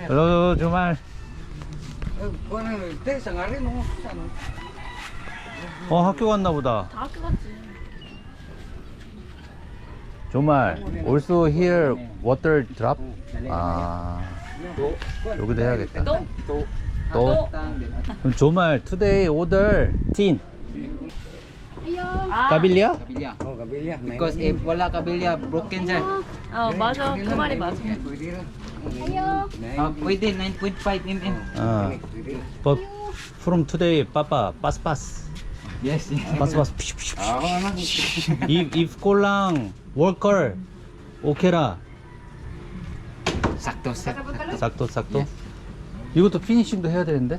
Eh, te, sa nga rin, oh. Sa ano? 어, 학교 갔나 보다. 다 학교 갔지. Jumal, also here water drop? 아. 여기도 해야겠다. 또? To. 또? 그럼 Jumal, today order tin. 아, 까빌리아? Kabilya. Oh, kabilya. Because if wala kabilya, broken sir. 어, 맞아. 그 말이 맞아. Ah, pwede, 9.5 mm. 아, but from today, papa, 빠스빠스. Yes, yes. 빠스빠스. if if 꼴랑 worker 오케라 Sakto, sakto. 싹도 싹도 이것도 피니싱도 해야 되는데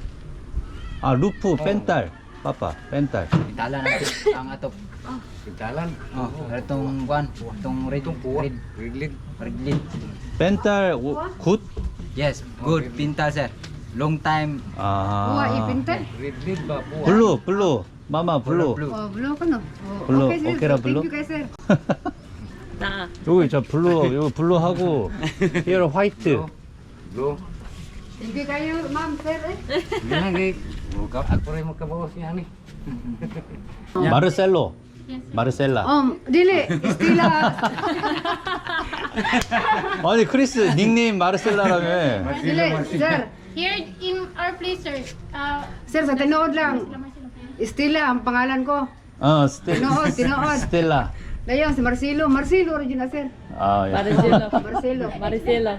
아 루프 뺀딸 빠빠 뺀딸 Italan natin ang ato. Italan? Oh, itong buwan. Itong red. Red. Red lid. Red lid. 뺀딸 오- 굿? Yes, good. Pinta sir. Long time. Buah 아 ipintal. Red lid ba? 블루 블루 마마 블루 Blue. Oh, belum kan? Oh, Belum. Okey, sir. Okey dah, Thank you, guys, sir. 나. 여기 저 블루 이거 블루 하고 here 화이트 Blue. Thank you kayo, ma'am, sir. Eh. Yan, eh. Muka- Ako rin magkabawas niya ni. 마르셀로 마르셀라 Um, dili, istila. 아니 크리스 닉네임 마르셀라라며 dili, sir. Here in our place, sir. Uh, Sir, sa tinood lang. Istila ang pangalan ko. 어 스텔 Tinood, tinood. 스텔라 Dayang si Marcelo. Marcelo original, sir. 아 예. 마르셀라. Marcelo. 마르셀라.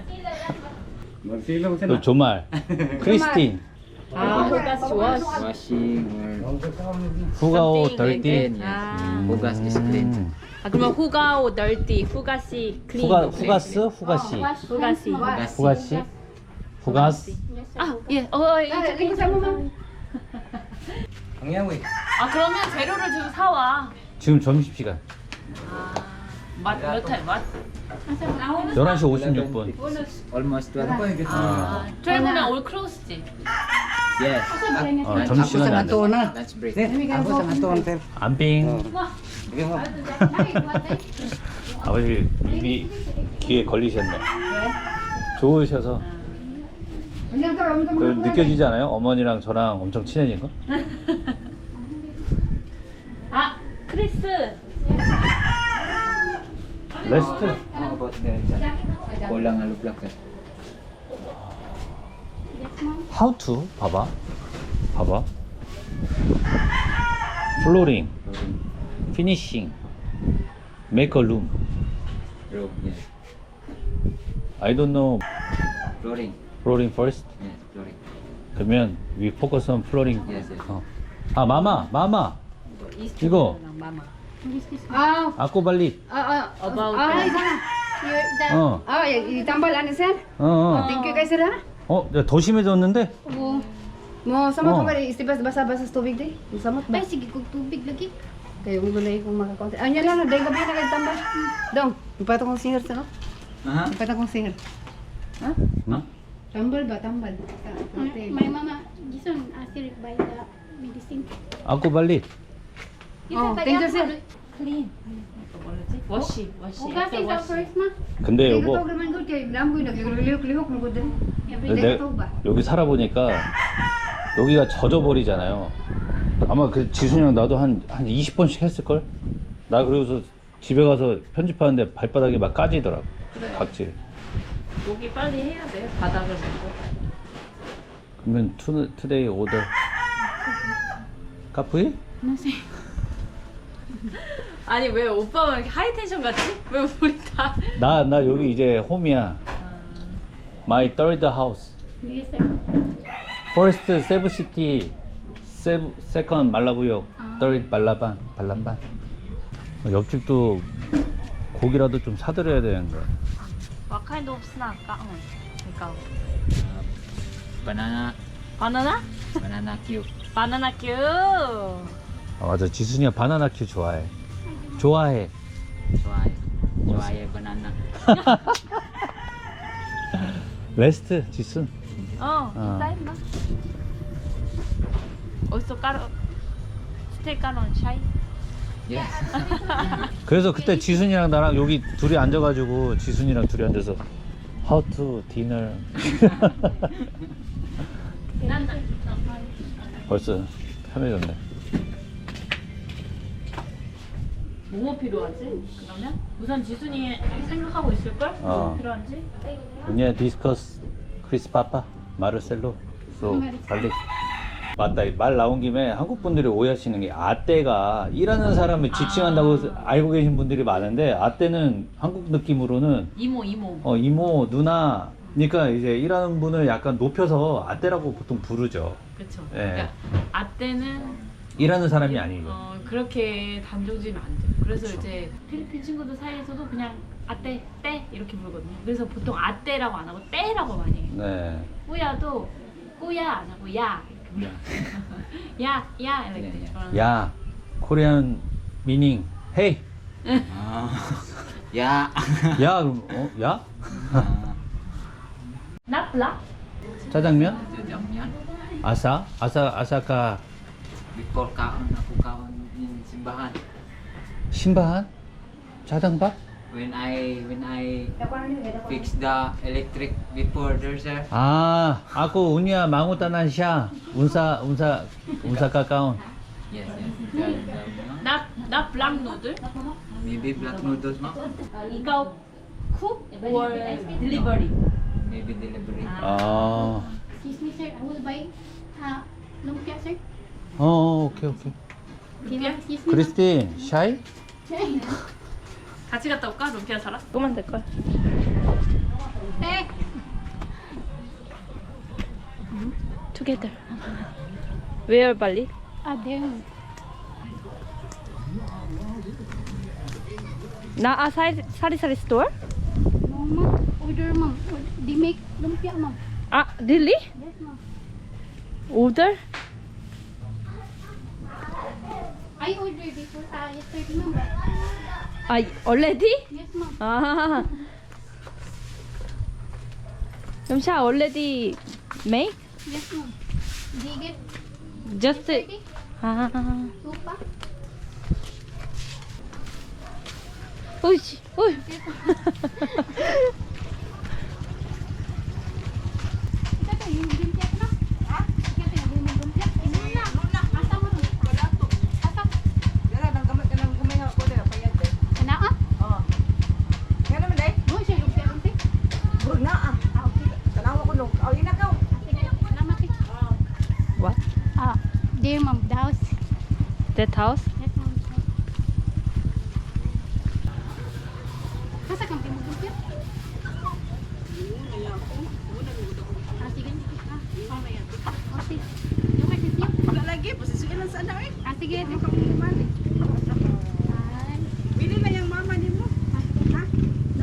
Marcelo 그 조말 크리스틴 아, 호가스 좋아. Washing or 후가오 Something like that. 아. hugas is clean. 음. 아, 그러면 후가오 널티, 후가시 클린. 후가 후가스 후가시 후가시. 후가시 후가스 아, 예. 어, 어, 예. 아, 그러면 재료를 좀 사와. 지금 점심 시간 맛, 몇 살, 맛? 11시 56분 Almost 12. 아, 트래블은 올 크로스지. Yes. 어, 점심시간이 안. Lunch break. Ako sa kanton, sir. 안빙 mo. 아버지 입이 귀에 걸리셨네 좋으셔서? 그 느껴지지 않아요? 어머니랑 저랑 엄청 친해진 거? 아, 크리스. 레스트 How about the kulang nga lublak, sir? How to? 봐봐 봐봐 플로링 피니싱 make a room Room, yes. I don't know Flooring. flooring first Yes, flooring. 그러면 we focus on flooring Yes, yes. 어. 아 마마 마마 이거 Ah, 아꼬발릿 ah, ah. About Ah, isa. here, the, 어 Ah, y- itambal ani, sir. 어, 어. Thank you, guys, sir, ha? 어, 야, 더 심해졌는데? Oo. Mo, samot Oh. mo ka, istibas basa-basa sa tubig, di? Samot ba? ay, sige, kung tubig lagi. Kayo, kung gulay kong makakonti. Ah, yan lang, dahil gabi na kayo tambal. Dong, ipata kong singer sa no? Aha. Ipata kong singer. Ha? 응? Tambal ba? Tambal. Sa My, my mama, Jason, asked her buy the medicine. 아꼬발릿 Oh, thank you, sir. 뭐지? 워시, 워시. Hugas is the first, ma. 근데 Kaya 여보 ito, naman good kay Lamboy, naglilihok-lihok mo good din. 내? 여기 살아보니까 여기가 젖어버리잖아요 아마 그 지순이랑 나도 한, 한 20번씩 했을걸? 나 그러고서 집에 가서 편집하는데 발바닥이 막 까지더라고 각질 여기 빨리 해야 돼. 바닥을 보고. 그러면 투, 투데이 오더 카프이? 아니 왜 오빠만 이렇게 하이텐션 같지? 왜 우리 다 나, 나 여기 이제 홈이야 My third house Yes, sir. First 세부 시티 세부, 세컨 말라부역 third 말라반 발람반 옆집도 고기라도 좀 사드려야 되는데 What kind of snack? 아, 응. 그러니까 Banana. 바나나? Banana cube. 바나나 큐. 아 맞아 지순이가 바나나 큐 좋아해 좋아해 Chuay. Chuay banana. 레스트 지순 어, 어. 있다 했나? 어디서 까로 스테이크 까론 샤이? 그래서 그때 지순이랑 나랑 여기 둘이 앉아가지고 지순이랑 둘이 앉아서 How to dinner. 벌써 편해졌네. 뭐 필요하지? 그러면 우선 지순이 생각하고 있을 걸? 어. 뭐 필요한지? 그냥 디스커스 크리스 파파 마르셀로. 소 빨리 맞다. 말 나온 김에 한국 분들이 오해하시는 게 아떼가 일하는 사람을 지칭한다고 알고 계신 분들이 많은데 아떼는 한국 느낌으로는 이모 이모. 어 이모 누나. 그러니까 이제 일하는 분을 약간 높여서 아떼라고 보통 부르죠. 그렇죠. 예. 그러니까 아떼는 일하는 사람이 아니고 어, 그렇게 단정지면 안 돼. 그래서 이제 필리핀 친구들 사이에서도 그냥 아떼, 떼 이렇게 부르거든요. 그래서 보통 아떼라고 안 하고 떼라고 많이 해요. 네 꾸야도 꾸야 안 하고 야 이렇게 불러요. 야, 야 이렇게. 야, 야. 저는 야 코리안 미닝 헤이 Ah. ya. 야 그럼 어? 야? 나플라? 짜장면? Jajangmyeon. 아사? 아사 아사카 aku in simbahan. 신바한? 짜장밥? When I when I fix the electric before there's a 아, 아고 운이야 망우 따난 샤 운사 운사 운사 가까운 yes yes. Jajangmyeon. 나, 나 블랑 누들? Maybe black noodles mo. 이거 cook or delivery? Maybe delivery. 아, Excuse me, sir. I will buy uh, lumpia, sir. 어, 어 오케이 오케이 Can you excuse me? 크리스틴 샤이? 같이 갔다 올까? 루피아 사라? 그만 될걸. Eh, Together. Where 빨리? ah, there. 나 아, 사리, 사리사리 스토어? No, ma'am. Order, ma'am. They make lumpia, ma'am. 아, really? Yes, ma'am. Order? I ordered before uh, yesterday, ma'am. 아, already? Yes, ma'am. 아. 염샤 already make? Yes, ma'am. They get Just yesterday 아. pack. 오이씨. 오이. Yung lumpia ko na. Ha? Ika tayo yung lumpia. Ino na. Asa mo nun? Asa? Dala nang gamay ka nang gamay nga ko dala payat eh. Kana ah? Oh. Nga naman day. Mo siya lumpia lumpia. Burg na ah. Ah, okay. Tanawa ko nung. Oh, ina ka. Sige, salamat eh. What? Ah, dear ma'am, the house. That house? Yes, ma'am. Nasa kampi mo lumpia? Ah, sige. Ah, mamaya. Oh, sige. Yung may sisyo? Wala lagi posisyon lang sa anak eh. Ah, sige. Hindi ka mo Ay. Bili na yung mama ni mo. Ha? No,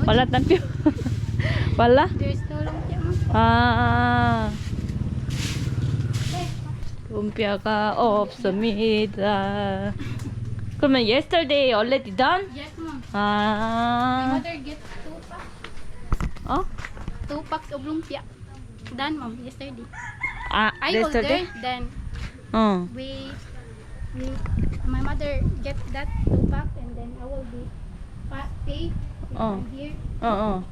Wala tanpyo. Wala? There's no lumpia, ma'am. 아. lumpia가 없습니다. 그러면 yesterday already done? Yes, ma'am. My 아. mother get two packs. 어? Two packs of lumpia. Done, ma'am. Yesterday. 아, I yesterday? ordered, then 어. we, we, my mother get that two pack, and then I will be pa- pay Oh. here. 어, 어.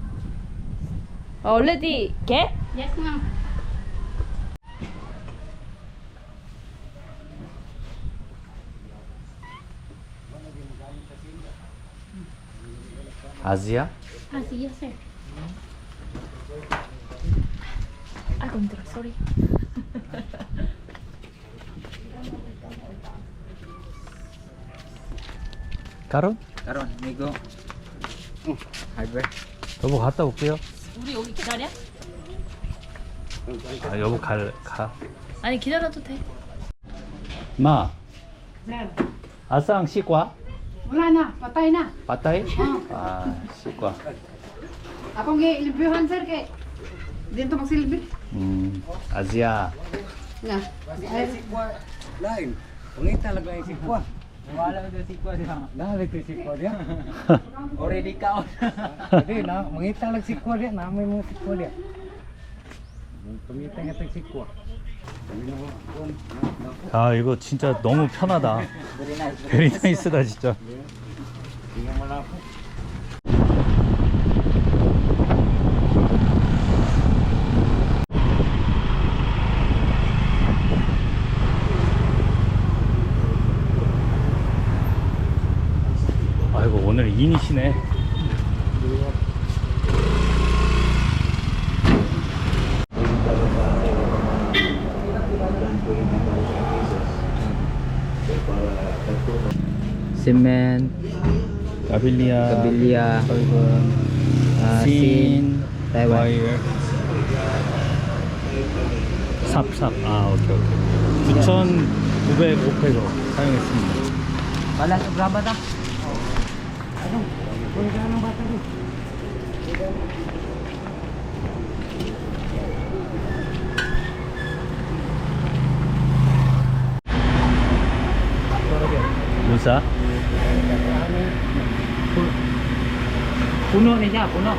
already get? Yes, ma'am. 아지야? Ah, sige, sir. 아이고 힘들어. sorry. 까론? Karon, migo. Hardware. 여보 갔다 올게요 우리 여기 기다려? 아 여보 갈, 가 아니 기다려도 돼. 마 아상 시과? Wala na, patay na. 빠따이? 아 시과 Ako nga ilibyuhan sir kay dito magsilbi. 음 아지야 Na. Ay, Lain. Pangita lang lang si Kwa. Wala ko si Kwa dia. Dahil ko si Kwa dia. Already kaon. Hindi na, mangita lang si Kwa dia. Namay mo si Kwa dia. Pangita nga tag si Kwa. 아 이거 진짜 너무 편하다. 베리 나이스다 진짜. 아이고 오늘 인이시네. Semen, 가빌리아, Kabilia, 설근, uh, 신, Taiwan. 와이어, 삽삽. 아 오케이 오케이. 9,905페소 사용했습니다. Balas berapa dah? 무사? Puno ni je, puno.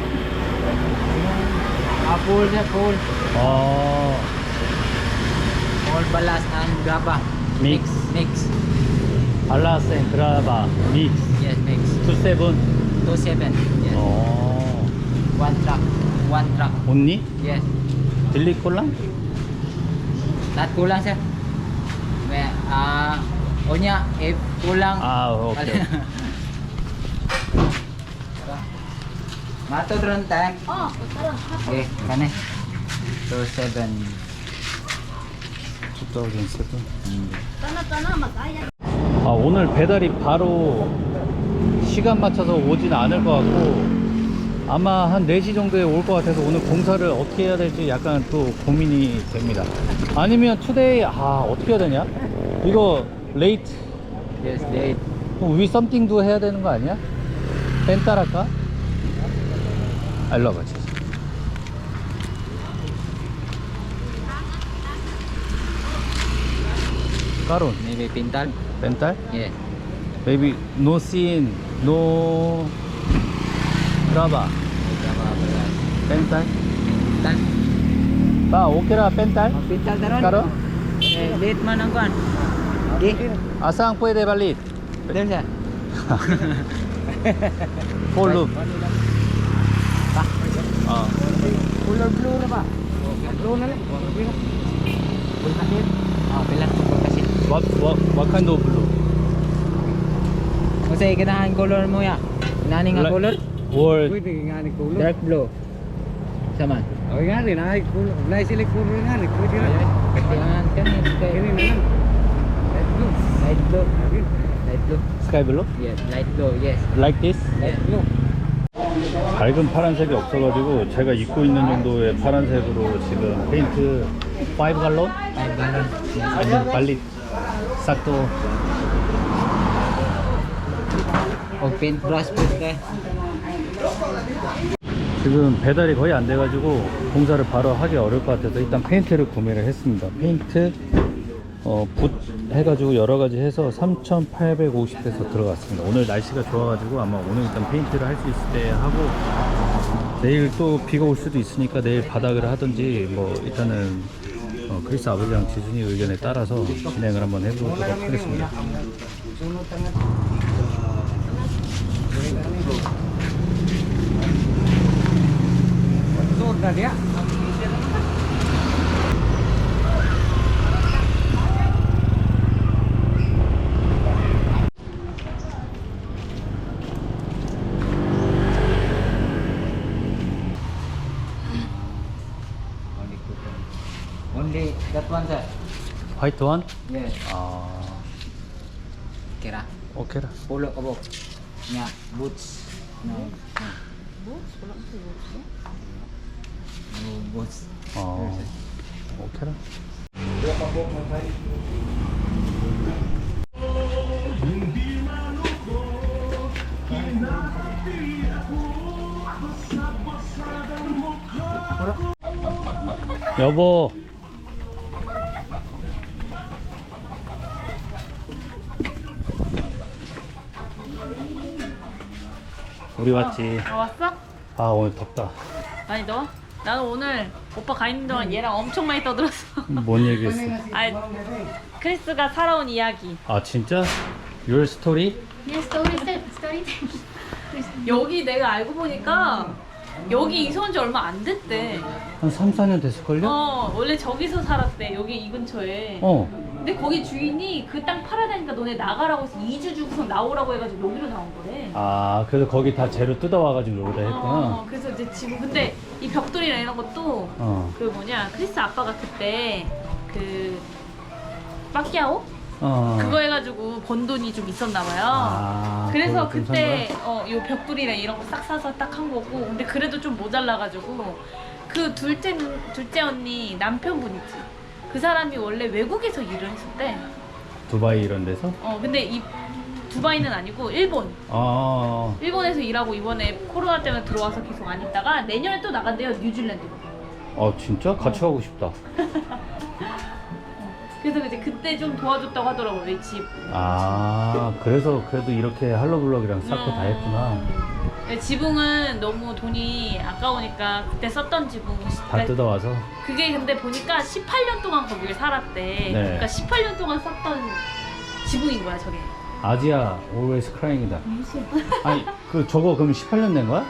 Ah, full je, full. 어, Full balas and graba. Mix. Mix. 발라스 앤 그라바 믹스 Yes, mix. 투세븐. Two seven. Yes. 어, One truck. One truck. 온니? Yes. 딜리콜랑? Tak kulang sir. Me, ah, ohnya if kulang. 아오 케이. Mato drone tank. 어, 따라. Okay, kane. Two seven. 2007. 따나 따나 맞아야. 아, 오늘 배달이 바로 시간 맞춰서 오진 않을 것 같고 아마 한 4시 정도에 올 것 같아서 오늘 공사를 어떻게 해야 될지 약간 또 고민이 됩니다. 아니면 투데이 아 어떻게 해야 되냐? 이거 레이트 Yes, late. 위 썸띵도 해야 되는 거 아니야? 벤탈 할까? 아, 일로 와봐 지금. 까론 Maybe pintal. 벤탈? Yes. Maybe no scene, no belas? pental. Pintal. Pa, okay ra pental? Oh, pintal taron. Karo? Eh, late man ang kuan. Okay. Asang pwede balit? Betul sir. Full loop. Ah. Color blue na ba? Blue na lang. Full kasi. Ah, pilan po kasi. What, what, what kind of blue? Kasi ganahan color mo ya. Nani nga Like- color? Or Pwede nga ni kulo. Dark blue. Sama. Oh, nga rin, ay kulo. Wala sila kulo nga rin. Pwede na. Kailangan kan Kini kay na lang. Let's go. light blue. Light blue. sky blue? Yes, light blue. Yes. Like this? Light blue. 밝은 파란색이 없어가지고 제가 입고 있는 정도의 파란색으로 지금 페인트 5 갈론? Five gallon. 아니면 발리 싹도 paint brush po kay. 지금 배달이 거의 안 돼가지고 공사를 바로 하기 어려울 것 같아서 일단 페인트를 구매를 했습니다. 페인트 어, 붓 해가지고 여러 가지 해서 3,850에서 들어갔습니다. 오늘 날씨가 좋아가지고 아마 오늘 일단 페인트를 할 수 있을 때 하고 내일 또 비가 올 수도 있으니까 내일 바닥을 하든지 뭐 일단은 어, 크리스 아버지랑 지순이 의견에 따라서 진행을 한번 해보도록 하겠습니다. Suot na dia. Only that one sir. 화이트 원? 아. 오케이라. Nya boots. No. Boots? Wala ko sa boots. eh. No boots. 어, 오케이라. 여보. 우리 왔지. 아, 왔어? 아 오늘 덥다. 많이 더워? 나는 오늘 오빠 가 있는 동안 얘랑 엄청 많이 떠들었어. 뭔 얘기했어? 아, 크리스가 살아온 이야기. 아 진짜? Your story? Yes, story time. Story time. 여기 내가 알고 보니까 여기 이사 온 지 얼마 안 됐대. 한 3, 4년 됐을걸요? 어, 원래 저기서 살았대. 여기 이 근처에. 어. 근데 거기 주인이 그 땅 팔아다니까 너네 나가라고 해서 2주 주고서 나오라고 해가지고 여기로 나온 거래. 아 그래서 거기 다 재료 뜯어와가지고 여기다 했구나. 어, 그래서 이제 지금 근데 이 벽돌이랑 이런 것도 어. 그 뭐냐 크리스 아빠가 그때 그 빠끼아오 어. 그거 해가지고 번 돈이 좀 있었나 봐요. 아, 그래서 좀 그때 어 요 벽돌이랑 이런 거 싹 사서 딱 한 거고 근데 그래도 좀 모자라가지고 그 둘째 누- 둘째 언니 남편분 있지 그 사람이 원래 외국에서 일을 했었대. 두바이 이런 데서? 어 근데 이 두바이는 아니고 일본 아, 일본에서 일하고 이번에 코로나 때문에 들어와서 계속 안 있다가 내년에 또 나간대요 뉴질랜드로. 아 진짜 같이 가고 싶다. 그래서 이제 그때 좀 도와줬다고 하더라고 우리 집. 아 그래서 그래도 이렇게 할로블럭이랑 쌓고 다 했구나. 네, 지붕은 너무 돈이 아까우니까 그때 썼던 지붕 다 뜯어와서. 그게 근데 보니까 18년 동안 거기에 살았대. 네. 그러니까 18년 동안 썼던 지붕인 거야 저게. 아지아 always crying이다. 아니 그 저거 그럼 18년 된 거야?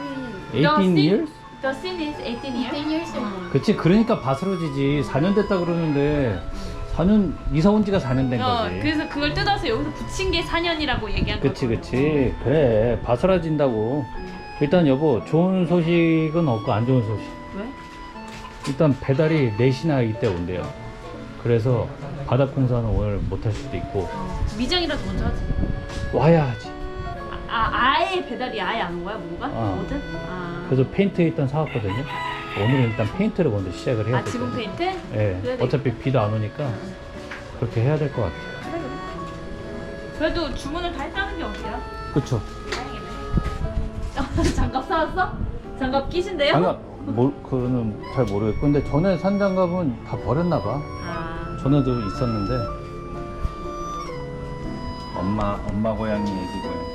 18 The scene- years? The scene is 18 years. 10 years old. 그치 그러니까 바스러지지 4년 됐다 그러는데 4년 이사 온 지가 4년 된 어, 거지. 그래서 그걸 뜯어서 여기서 붙인 게 4년이라고 얘기한 그치 거거든. 그치 그래 바스라진다고 일단 여보 좋은 소식은 없고 안 좋은 소식 왜? 일단 배달이 4시나 이때 온대요 그래서 바닥 공사는 오늘 못 할 수도 있고 미장이라도 먼저 하지. 와야 하지 아 아예 배달이 아예 안 온 거야 뭐가? 어. 어제? 아. 그래서 페인트 일단 사왔거든요 오늘은 일단 페인트를 먼저 시작을 해야 아될 지붕 페인트? 예, 그래야 어차피 비도 안 오니까 그렇게 해야 될 것 같아요 그래 그래. 그래도 주문을 다 했다는 게 어디야? 그쵸 다행이네. 장갑 사왔어? 장갑 끼신데요? 장갑 뭘 그거는 잘 모르겠고 근데 전에 산 장갑은 다 버렸나 봐 아. 전에도 있었는데 엄마 엄마 고양이 애기 고양이